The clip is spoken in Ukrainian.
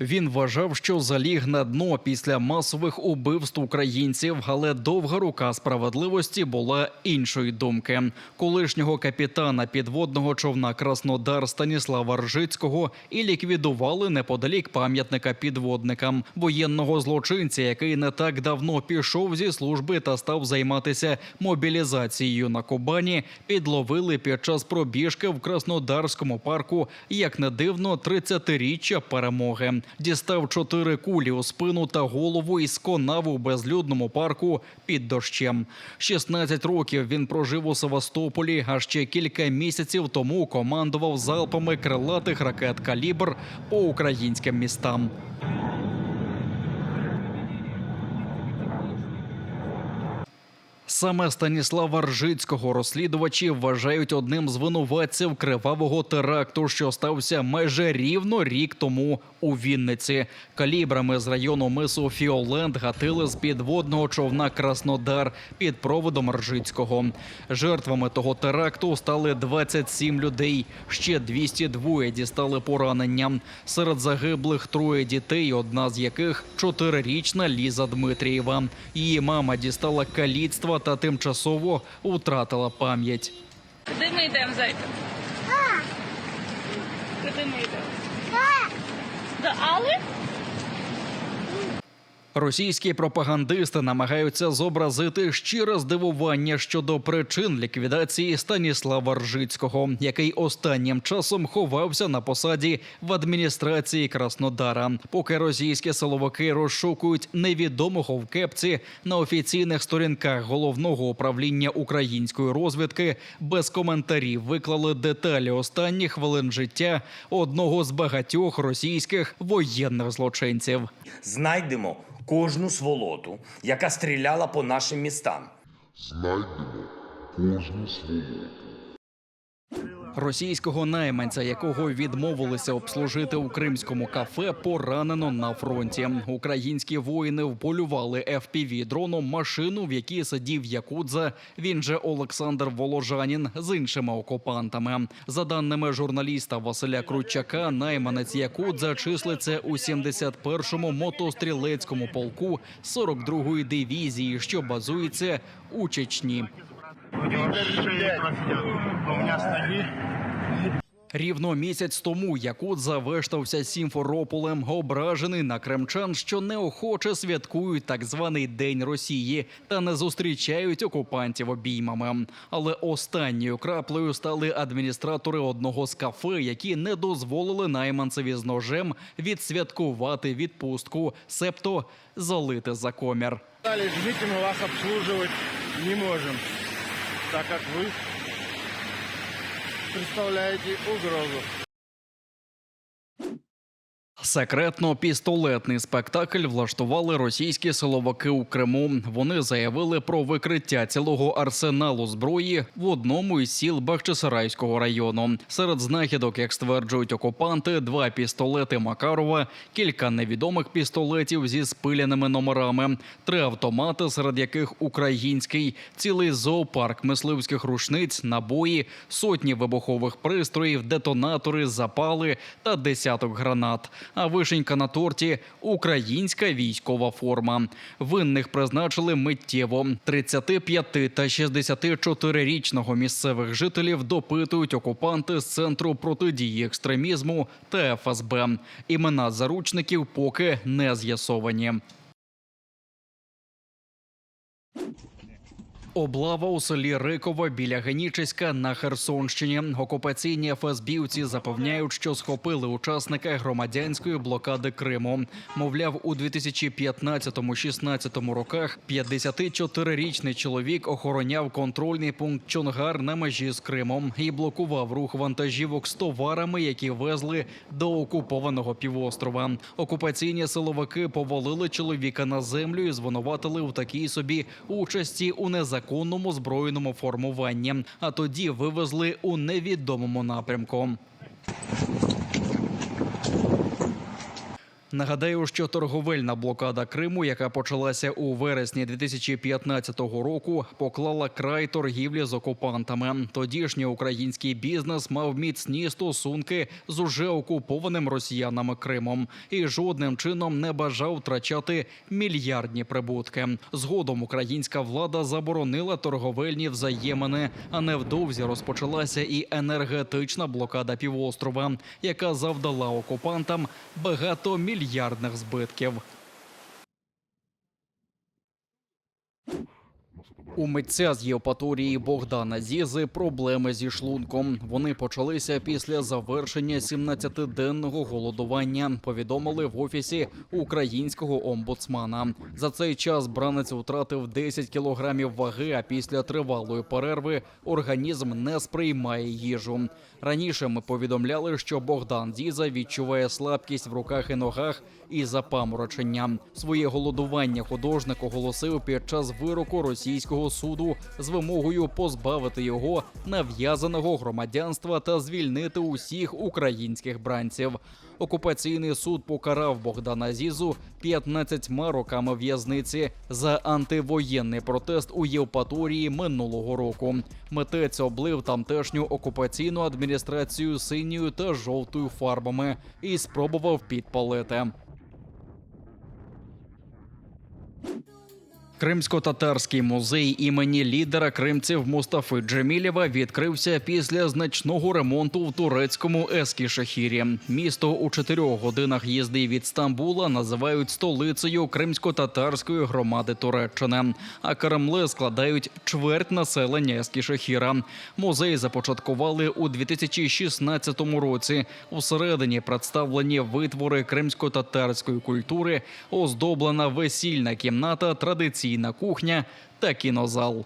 Він вважав, що заліг на дно після масових убивств українців, але довга рука справедливості була іншої думки. Колишнього капітана підводного човна Краснодар Станіслава Ржицького і ліквідували неподалік пам'ятника підводникам воєнного злочинця, який не так давно пішов зі служби та став займатися мобілізацією на Кубані. Підловили під час пробіжки в Краснодарському парку, як не дивно, 30-річчя перемоги. Дістав чотири кулі у спину та голову і сконав у безлюдному парку під дощем. 16 років він прожив у Севастополі, а ще кілька місяців тому командував залпами крилатих ракет калібр по українським містам. Саме Станіслава Ржицького розслідувачі вважають одним з винуватців кривавого теракту, що стався майже рівно рік тому у Вінниці. Калібрами з району мису Фіоленд гатили з підводного човна Краснодар під проводом Ржицького. Жертвами того теракту стали 27 людей. Ще 202 дістали поранення. Серед загиблих троє дітей, одна з яких чотирирічна Ліза Дмитрієва. Її мама дістала каліцтва та тимчасово втратила пам'ять. Куди ми йдемо, зайка? Куди ми йдемо? До Алли? Російські пропагандисти намагаються зобразити щире здивування щодо причин ліквідації Станіслава Ржицького, який останнім часом ховався на посаді в адміністрації Краснодара. Поки російські силовики розшукують невідомого в кепці на офіційних сторінках головного управління української розвідки, без коментарів виклали деталі останніх хвилин життя одного з багатьох російських воєнних злочинців. Знайдемо кожну сволоту, яка стріляла по нашим містам. Знайдемо кожну сволоту. Російського найманця, якого відмовилися обслужити у кримському кафе, поранено на фронті. Українські воїни вполювали fpv дроном машину, в якій сидів Якудза. Він же Олександр Воложанін з іншими окупантами. За даними журналіста Василя Крутчака, найманець Якудза числиться у 71-му мотострілецькому полку 42-ї дивізії, що базується у Чечні. Рівно місяць тому Якудза вештався Сімферополем, ображений на кремчан, що неохоче святкують так званий День Росії та не зустрічають окупантів обіймами. Але останньою краплею стали адміністратори одного з кафе, які не дозволили найманцеві з ножем відсвяткувати відпустку, себто залити за комір. Далее жмите, мы вас обслуживать не можем, так как вы представляете угрозу. Секретно пістолетний спектакль влаштували російські силовики у Криму. Вони заявили про викриття цілого арсеналу зброї в одному із сіл Бахчисарайського району. Серед знахідок, як стверджують окупанти, два пістолети Макарова, кілька невідомих пістолетів зі спиляними номерами, три автомати, серед яких український, цілий зоопарк мисливських рушниць, набої, сотні вибухових пристроїв, детонатори, запали та десяток гранат. А вишенька на торті українська військова форма. Винних призначили миттєво. 35 та 64-річного місцевих жителів допитують окупанти з центру протидії екстремізму та ФСБ. Імена заручників поки не з'ясовані. Облава у селі Рикова біля Генічеська на Херсонщині. Окупаційні ФСБівці запевняють, що схопили учасника громадянської блокади Криму. Мовляв, у 2015-16 роках 54-річний чоловік охороняв контрольний пункт Чонгар на межі з Кримом і блокував рух вантажівок з товарами, які везли до окупованого півострова. Окупаційні силовики повалили чоловіка на землю і звинуватили у такій собі участі у незаконному збройному формуванні. А тоді вивезли у невідомому напрямку. Нагадаю, що торговельна блокада Криму, яка почалася у вересні 2015 року, поклала край торгівлі з окупантами. Тодішній український бізнес мав міцні стосунки з уже окупованим росіянами Кримом і жодним чином не бажав втрачати мільярдні прибутки. Згодом українська влада заборонила торговельні взаємини, а невдовзі розпочалася і енергетична блокада півострова, яка завдала окупантам багатомільярдних збитків. У митця з Євпаторії Богдана Зізи проблеми зі шлунком. Вони почалися після завершення 17-денного голодування. Повідомили в офісі українського омбудсмана. За цей час бранець втратив 10 кілограмів ваги. А після тривалої перерви організм не сприймає їжу. Раніше ми повідомляли, що Богдан Зіза відчуває слабкість в руках і ногах і запаморочення. Своє голодування художник оголосив під час вироку російського суду з вимогою позбавити його нав'язаного громадянства та звільнити усіх українських бранців. Окупаційний суд покарав Богдана Зізу 15 роками в'язниці за антивоєнний протест у Євпаторії минулого року. Митець облив тамтешню окупаційну адміністрацію синьою та жовтою фарбами і спробував підпалити. Кримсько-татарський музей імені лідера кримців Мустафи Джемілєва відкрився після значного ремонту в турецькому Ескішехірі. Місто у чотирьох годинах їзди від Стамбула називають столицею кримсько-татарської громади Туреччини. А Кремли складають чверть населення Ескішехіра. Музей започаткували у 2016 році. Усередині представлені витвори кримсько-татарської культури, оздоблена весільна кімната, традиційна кухня та кінозал.